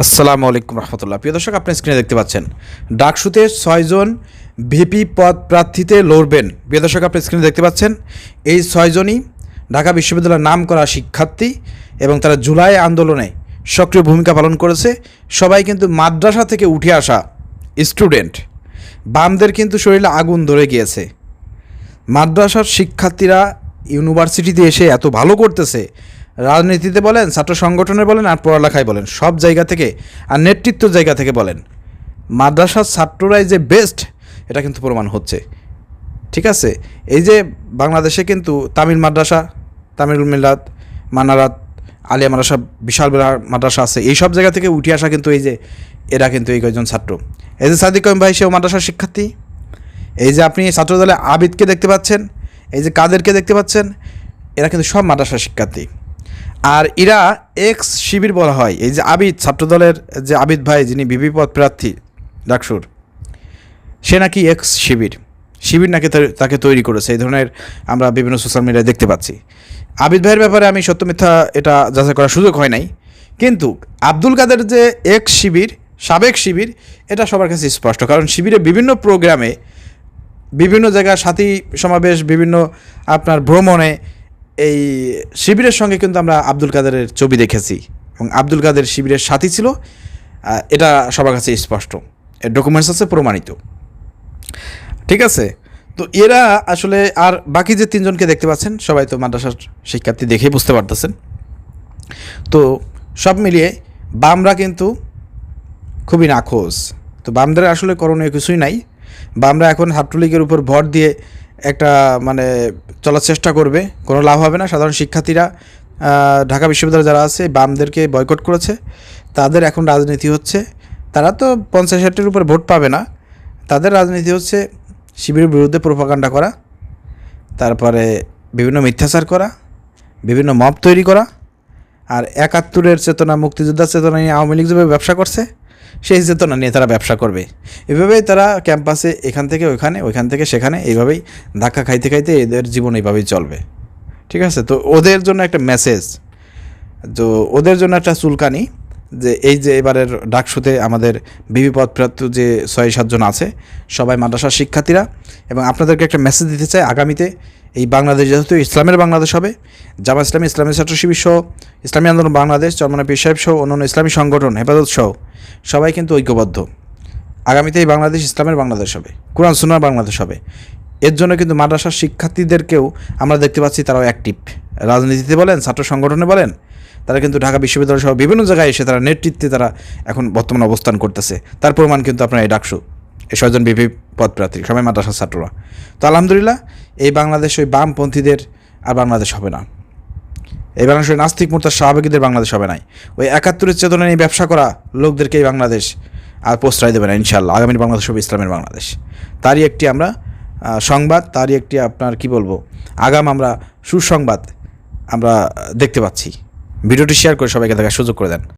আসসালামু আলাইকুম রহমতুল্লাহ। প্রিয় দর্শক আপনি স্ক্রিনে দেখতে পাচ্ছেন, ডাকসুতে ছয়জন ভিপি পদ প্রার্থীতে লড়বেন। প্রিয় দর্শক আপনি স্ক্রিনে দেখতে পাচ্ছেন, এই ছয়জনই ঢাকা বিশ্ববিদ্যালয়ের নাম করা শিক্ষার্থী এবং তারা জুলাই আন্দোলনে সক্রিয় ভূমিকা পালন করেছে। সবাই কিন্তু মাদ্রাসা থেকে উঠে আসা স্টুডেন্ট বামদের কিন্তু শরীরে আগুন ধরে গিয়েছে। মাদ্রাসার শিক্ষার্থীরা ইউনিভার্সিটিতে এসে এত ভালো করতেছে রাজনীতিতে বলেন, ছাত্র সংগঠনে বলেন, আর পড়ালেখায় বলেন, সব জায়গা থেকে আর নেতৃত্ব জায়গা থেকে বলেন, মাদ্রাসার ছাত্ররাই যে বেস্ট এটা কিন্তু প্রমাণ হচ্ছে। ঠিক আছে? এই যে বাংলাদেশে কিন্তু তামিল মাদ্রাসা, তামিল মিলাদ, মানারাত, আলিয়া মাদ্রাসা, বিশাল মাদ্রাসা আছে, এই সব জায়গা থেকে উঠে আসা কিন্তু এই যে, এরা কিন্তু এই কয়েকজন ছাত্র। এই যে সাদিক কয়েম ভাই, সেও মাদ্রাসার শিক্ষার্থী। এই যে আপনি ছাত্রদলে আবিদকে দেখতে পাচ্ছেন, এই যে কাদেরকে দেখতে পাচ্ছেন, এরা কিন্তু সব মাদ্রাসার শিক্ষার্থী। আর এরা এক্স শিবির বলা হয়। এই যে আবিদ, ছাত্রদলের যে আবিদ ভাই, যিনি বিপি পদ প্রার্থী ডাকসুর, সে নাকি এক্স শিবির। শিবির নাকি তাকে তৈরি করেছে। এই ধরনের আমরা বিভিন্ন সোশ্যাল মিডিয়ায় দেখতে পাচ্ছি। আবিদ ভাইয়ের ব্যাপারে আমি সত্য মিথ্যা এটা যাচাই করার সুযোগ হয় নাই। কিন্তু আব্দুল কাদের যে এক্স শিবির, সাবেক শিবির, এটা সবার কাছে স্পষ্ট। কারণ শিবিরে বিভিন্ন প্রোগ্রামে বিভিন্ন জায়গায় সাথী সমাবেশ, বিভিন্ন আপনার ভ্রমণে এই শিবিরের সঙ্গে কিন্তু আমরা আব্দুল কাদেরের ছবি দেখেছি এবং আব্দুল কাদের শিবিরের সাথী ছিল। এটা সবার কাছে স্পষ্ট। এর ডকুমেন্টস আছে, প্রমাণিত। ঠিক আছে? তো এরা আসলে আর বাকি যে তিনজনকে দেখতে পাচ্ছেন, সবাই তো মাদ্রাসার শিক্ষার্থী দেখেই বুঝতে পারতেছেন। তো সব মিলিয়ে বামরা কিন্তু খুবই নাখোশ। তো বামদের আসলে করণীয় কিছুই নাই। বামরা এখন ছাত্রলীগের উপর ভর দিয়ে একটা মানে চলার চেষ্টা করবে, কোনো লাভ হবে না। সাধারণ শিক্ষার্থীরা ঢাকা বিশ্ববিদ্যালয়ে যারা আছে, বামদেরকে বয়কট করেছে। তাদের এখন রাজনীতি হচ্ছে, তারা তো পঞ্চাশ ষাটের উপর ভোট পাবে না। তাদের রাজনীতি হচ্ছে শিবিরের বিরুদ্ধে প্রোপাগান্ডা করা, তারপরে বিভিন্ন মিথ্যাচার করা, বিভিন্ন মব তৈরি করা, আর একাত্তরের চেতনা, মুক্তিযোদ্ধার চেতনা নিয়ে আওয়ামী লীগ যেভাবে ব্যবসা করছে সেই চেতনা নিয়ে তারা ব্যবসা করবে। এভাবেই তারা ক্যাম্পাসে এখান থেকে ওইখানে, ওইখান থেকে সেখানে এইভাবেই ধাক্কা খাইতে খাইতে এদের জীবন এইভাবেই চলবে। ঠিক আছে? তো ওদের জন্য একটা মেসেজ তো ওদের জন্য একটা চুলকানি, যে এই যে এবারের ডাকসুতে আমাদের বিবি পদপ্রাপ্ত যে ছয় সাতজন আছে, সবাই মাদ্রাসার শিক্ষার্থীরা, এবং আপনাদেরকে একটা মেসেজ দিতে চাই আগামীতে এই বাংলাদেশ যেহেতু ইসলামের বাংলাদেশ হবে, জামা ইসলামী ইসলামী ছাত্র শিবির সহ, ইসলামী আন্দোলন বাংলাদেশ, চরমনা পীর সাহেব সহ, অন্যান্য ইসলামী সংগঠন, হেফাজত সহ, সবাই কিন্তু ঐক্যবদ্ধ। আগামীতে এই বাংলাদেশ ইসলামের বাংলাদেশ হবে, কোরআন সুনার বাংলাদেশ হবে। এর জন্য কিন্তু মাদ্রাসার শিক্ষার্থীদেরকেও আমরা দেখতে পাচ্ছি তারাও অ্যাক্টিভ রাজনীতিতে বলেন, ছাত্র সংগঠনে বলেন, তারা কিন্তু ঢাকা বিশ্ববিদ্যালয় সহ বিভিন্ন জায়গায় এসে তারা নেতৃত্বে তারা এখন বর্তমানে অবস্থান করতেছে। তার প্রমাণ কিন্তু আপনার এই ডাকসু, এই ছয়জন বিপি পদপ্রার্থী, সবাই মাদ্রাসার ছাত্ররা। তো আলহামদুলিল্লাহ এই বাংলাদেশ ওই বামপন্থীদের আর বাংলাদেশ হবে না। এই বাংলাদেশ ওই নাস্তিক মোর্তার স্বাভাবিকদের বাংলাদেশ হবে নাই। ওই একাত্তরের চেতনা নিয়ে ব্যবসা করা লোকদেরকে এই বাংলাদেশ আর প্রশ্রয় দেবে না ইনশাল্লাহ আগামী বাংলাদেশ হবে ইসলামের বাংলাদেশ। তারই একটি আমরা সংবাদ, তারই একটি আপনার কি বলব, আগাম আমরা, সুসংবাদ আমরা দেখতে পাচ্ছি। ভিডিওটি শেয়ার করে সবাইকে দেখার সুযোগ করে দেন।